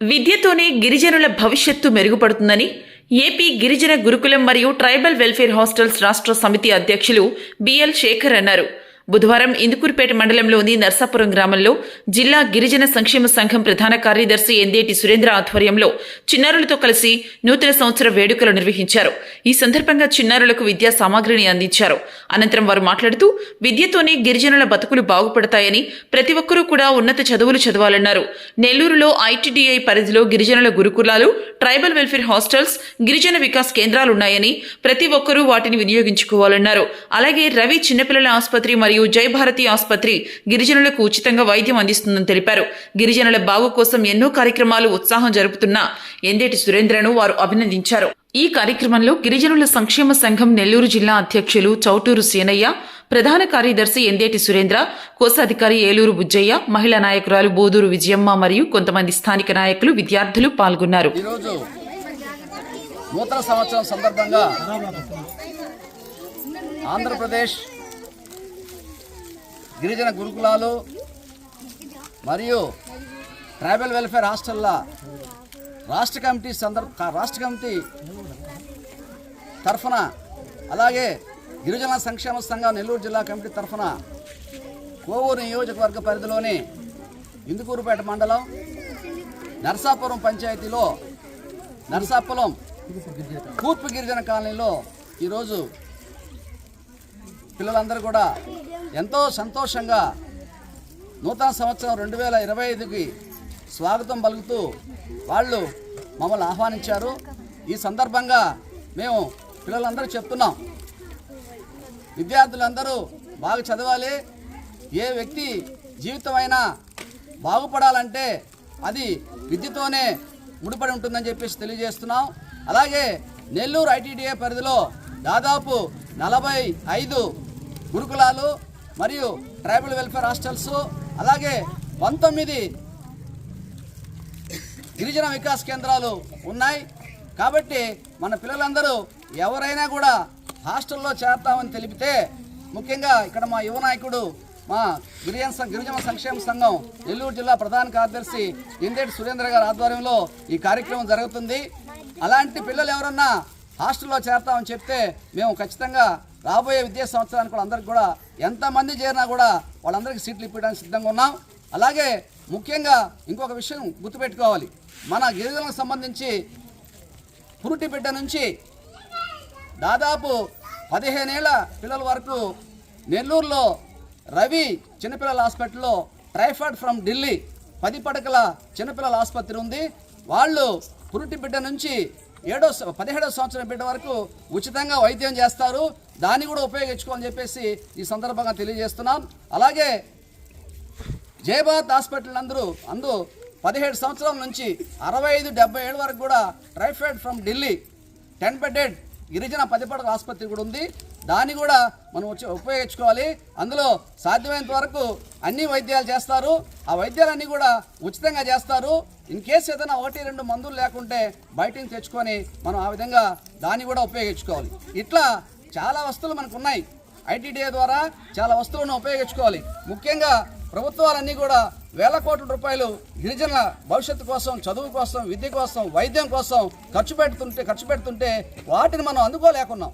విద్యతోనే గిరిజనుల భవిష్యత్తు మెరుగుపడుతుందని ఏపీ గిరిజన గురుకులం మరియు ట్రైబల్ వెల్ఫేర్ హాస్టల్స్ రాష్ట్ర సమితి అధ్యక్షులు బిఎల్ శేఖర్ అన్నారు. బుధవారం ఇందుకూరుపేట మండలంలోని నర్సాపురం గ్రామంలో జిల్లా గిరిజన సంక్షేమ సంఘం ప్రధాన కార్యదర్శి ఎందేటి సురేంద్ర ఆధ్వర్యంలో చిన్నారులతో కలిసి నూతన సంవత్సర వేడుకలు నిర్వహించారు. ఈ సందర్భంగా చిన్నారులకు విద్యా సామాగ్రిని అందించారు. అనంతరం వారు మాట్లాడుతూ విద్యతోనే గిరిజనుల బతుకులు బాగుపడతాయని ప్రతి ఒక్కరూ కూడా ఉన్నత చదువులు చదవాలన్నారు. నెల్లూరులో ఐటీడీఐ పరిధిలో గిరిజనుల గురుకులాలు ట్రైబల్ వెల్ఫేర్ హాస్టల్స్ గిరిజన వికాస్ కేంద్రాలున్నాయని ప్రతి ఒక్కరూ వాటిని వినియోగించుకోవాలన్నారు. అలాగే రవి చిన్నపిల్లల ఆసుపత్రి మరియు జై భారతి ఆసుపత్రి గిరిజనులకు ఉచితంగా వైద్యం అందిస్తుందని తెలిపారు. గిరిజనుల బాగు కోసం ఎన్నో కార్యక్రమాలు ఉత్సాహం జరుపుతున్న ఎందేటి సురేంద్రను వారు అభినందించారు. ఈ కార్యక్రమంలో గిరిజనుల సంక్షేమ సంఘం నెల్లూరు జిల్లా అధ్యక్షులు చౌటూరు సేనయ్య ప్రధాన కార్యదర్శి ఎందేటి సురేంద్ర కోశాధికారి ఏలూరు బుజ్జయ్య మహిళా నాయకురాలు బోదూరు విజయమ్మ మరియు కొంతమంది స్థానిక నాయకులు విద్యార్థులు పాల్గొన్నారు. నూతన సంవత్సరం సందర్భంగా ఆంధ్రప్రదేశ్ గిరిజన గురుకులాలు మరియు ట్రైబల్ వెల్ఫేర్ హాస్టల్ల రాష్ట్ర కమిటీ సందర్భ రాష్ట్ర కమిటీ తరఫున అలాగే గిరిజన సంక్షేమ సంఘం నెల్లూరు జిల్లా కమిటీ తరఫున కోవూరు నియోజకవర్గ పరిధిలోని ఇందుకూరుపేట మండలం నర్సాపురం పంచాయతీలో నర్సాపురం కూర్పు గిరిజన కాలనీలో ఈరోజు పిల్లలందరూ కూడా ఎంతో సంతోషంగా నూతన సంవత్సరం రెండు వేల ఇరవై ఐదుకి స్వాగతం పలుకుతూ వాళ్ళు మమ్మల్ని ఆహ్వానించారు. ఈ సందర్భంగా మేము పిల్లలందరూ చెప్తున్నాం. విద్యార్థులందరూ బాగా చదవాలి. ఏ వ్యక్తి జీవితమైనా బాగుపడాలంటే అది విద్యతోనే ముడిపడి ఉంటుందని చెప్పేసి తెలియజేస్తున్నాం. అలాగే నెల్లూరు ఐటీడీఏ పరిధిలో దాదాపు నలభై ఐదు గురుకులాలు మరియు ట్రైబల్ వెల్ఫేర్ హాస్టల్స్ అలాగే పంతొమ్మిది గిరిజన వికాస్ కేంద్రాలు ఉన్నాయి. కాబట్టి మన పిల్లలందరూ ఎవరైనా కూడా హాస్టల్లో చేరతామని తెలిపితే ముఖ్యంగా ఇక్కడ మా యువ నాయకుడు మా గిరిజన గిరిజన సంక్షేమ సంఘం నెల్లూరు జిల్లా ప్రధాన కార్యదర్శి ఇందేటి సురేంద్ర గారి ఆధ్వర్యంలో ఈ కార్యక్రమం జరుగుతుంది. అలాంటి పిల్లలు ఎవరన్నా హాస్టల్లో చేరతామని చెప్తే మేము ఖచ్చితంగా రాబోయే విద్యా సంవత్సరానికి కూడా అందరికి కూడా ఎంతమంది చేరినా కూడా వాళ్ళందరికీ సీట్లు ఇప్పించడానికి సిద్ధంగా ఉన్నాం. అలాగే ముఖ్యంగా ఇంకొక విషయం గుర్తుపెట్టుకోవాలి. మన గిరిజనులకు సంబంధించి పురుటి బిడ్డ నుంచి దాదాపు పదిహేనేళ్ళ పిల్లల వరకు నెల్లూరులో రవి చిన్నపిల్లల హాస్పిటల్లో ట్రైఫాయిడ్ ఫ్రమ్ ఢిల్లీ పది పడకల చిన్నపిల్లల ఆసుపత్రి ఉంది. వాళ్ళు పురుటి బిడ్డ నుంచి ఏడో పదిహేడో సంవత్సరం బిడ్డ వరకు ఉచితంగా వైద్యం చేస్తారు. దాన్ని కూడా ఉపయోగించుకోని చెప్పేసి ఈ సందర్భంగా తెలియజేస్తున్నాం. అలాగే జయభారత్ హాస్పిటల్ అందరూ అందు పదిహేడు సంవత్సరాల నుంచి అరవై ఐదు డెబ్బై ఏడు వరకు కూడా typhoid from Delhi ten bedded గిరిజన పదిపడక ఆసుపత్రి కూడా ఉంది. దాన్ని కూడా మనం ఉపయోగించుకోవాలి. అందులో సాధ్యమైనంత వరకు అన్ని వైద్యాలు చేస్తారు. ఆ వైద్యాలన్నీ కూడా ఉచితంగా చేస్తారు. ఇన్ కేసు ఏదైనా ఒకటి రెండు మందులు లేకుంటే బయటని తెచ్చుకొని మనం ఆ విధంగా దాన్ని కూడా ఉపయోగించుకోవాలి. ఇట్లా చాలా వస్తువులు మనకు ఉన్నాయి. ఐటీడీఏ ద్వారా చాలా వస్తువులను ఉపయోగించుకోవాలి. ముఖ్యంగా ప్రభుత్వాలన్నీ కూడా వేల కోట్ల రూపాయలు గిరిజనుల భవిష్యత్తు కోసం చదువు కోసం విద్య కోసం వైద్యం కోసం ఖర్చు పెడుతుంటే ఖర్చు పెడుతుంటే వాటిని మనం అందుకోలేకున్నాం.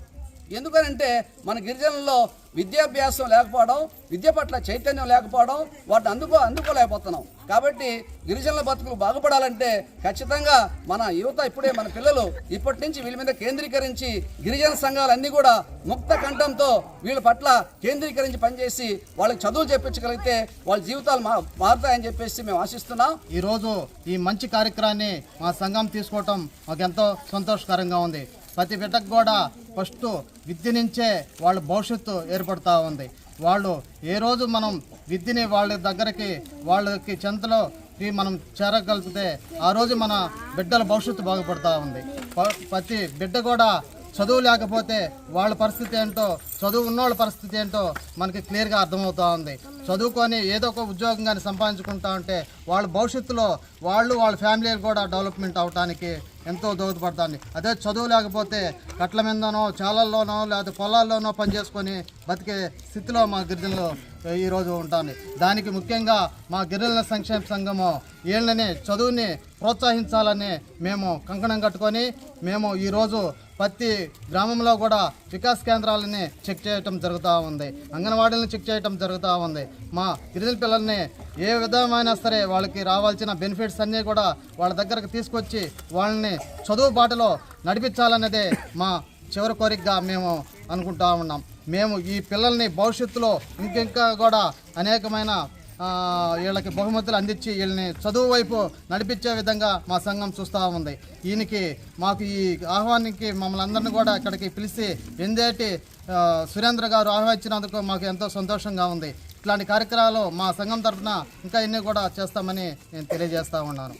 ఎందుకనంటే మన గిరిజనుల్లో విద్యాభ్యాసం లేకపోవడం విద్య పట్ల చైతన్యం లేకపోవడం వాటిని అందుకో అందుకోలేకపోతున్నాం. కాబట్టి గిరిజనుల బతుకులు బాగుపడాలంటే ఖచ్చితంగా మన యువత ఇప్పుడే మన పిల్లలు ఇప్పటి నుంచి వీళ్ళ మీద కేంద్రీకరించి గిరిజన సంఘాలన్నీ కూడా ముక్త కంఠంతో వీళ్ళ పట్ల కేంద్రీకరించి పనిచేసి వాళ్ళకి చదువు చెప్పించగలిగితే వాళ్ళ జీవితాలు మా మారుతాయని చెప్పేసి మేము ఆశిస్తున్నాం. ఈరోజు ఈ మంచి కార్యక్రమాన్ని మా సంఘం తీసుకోవటం మాకు ఎంతో సంతోషకరంగా ఉంది. ప్రతి బిడ్డకు కూడా ఫస్ట్ విద్య నుంచే వాళ్ళ భవిష్యత్తు ఏర్పడుతూ ఉంది. వాళ్ళు ఏ రోజు మనం విద్యని వాళ్ళ దగ్గరికి వాళ్ళకి చెంతలో మనం చేరగలిగితే ఆ రోజు మన బిడ్డల భవిష్యత్తు బాగుపడుతూ ఉంది. ప- ప్రతి బిడ్డ కూడా చదువు లేకపోతే వాళ్ళ పరిస్థితి ఏంటో చదువు ఉన్నోళ్ళ పరిస్థితి ఏంటో మనకి క్లియర్గా అర్థమవుతూ ఉంది. చదువుకొని ఏదో ఒక ఉద్యోగం కానీ సంపాదించుకుంటా ఉంటే వాళ్ళ భవిష్యత్తులో వాళ్ళు వాళ్ళ ఫ్యామిలీ కూడా డెవలప్మెంట్ అవడానికి ఎంతో దోహదపడుతుంది అదే చదువు లేకపోతే కట్ల మీదనో చాలల్లోనో లేకపోతే పొలాల్లోనో పనిచేసుకొని బతికే స్థితిలో మా గిరిజనులు ఈరోజు ఉంటాను దానికి ముఖ్యంగా మా గిరిజన సంక్షేమ సంఘము వీళ్ళని చదువుని ప్రోత్సహించాలని మేము కంకణం కట్టుకొని మేము ఈరోజు ప్రతి గ్రామంలో కూడా వికాస్ కేంద్రాలని చెక్ చేయటం జరుగుతూ ఉంది. అంగన్వాడీలను చెక్ చేయటం జరుగుతూ ఉంది. మా గిరిజన పిల్లల్ని ఏ విధమైన సరే వాళ్ళకి రావాల్సిన బెనిఫిట్స్ అన్నీ కూడా వాళ్ళ దగ్గరకు తీసుకొచ్చి వాళ్ళని చదువు బాటలో నడిపించాలన్నదే మా చివరి కోరికగా మేము అనుకుంటా ఉన్నాం. మేము ఈ పిల్లల్ని భవిష్యత్తులో ఇంకింకా కూడా అనేకమైన వీళ్ళకి బహుమతులు అందించి వీళ్ళని చదువు వైపు నడిపించే విధంగా మా సంఘం చూస్తూ ఉంది. ఈయనకి మాకు ఈ ఆహ్వానికి మమ్మల్ని అందరిని కూడా ఇక్కడికి పిలిచి ఎందేటి సురేంద్ర గారు ఆహ్వానించినందుకు మాకు ఎంతో సంతోషంగా ఉంది. ఇట్లాంటి కార్యక్రమాలు మా సంఘం తరఫున ఇంకా ఎన్ని కూడా చేస్తామని నేను తెలియజేస్తూ ఉన్నాను.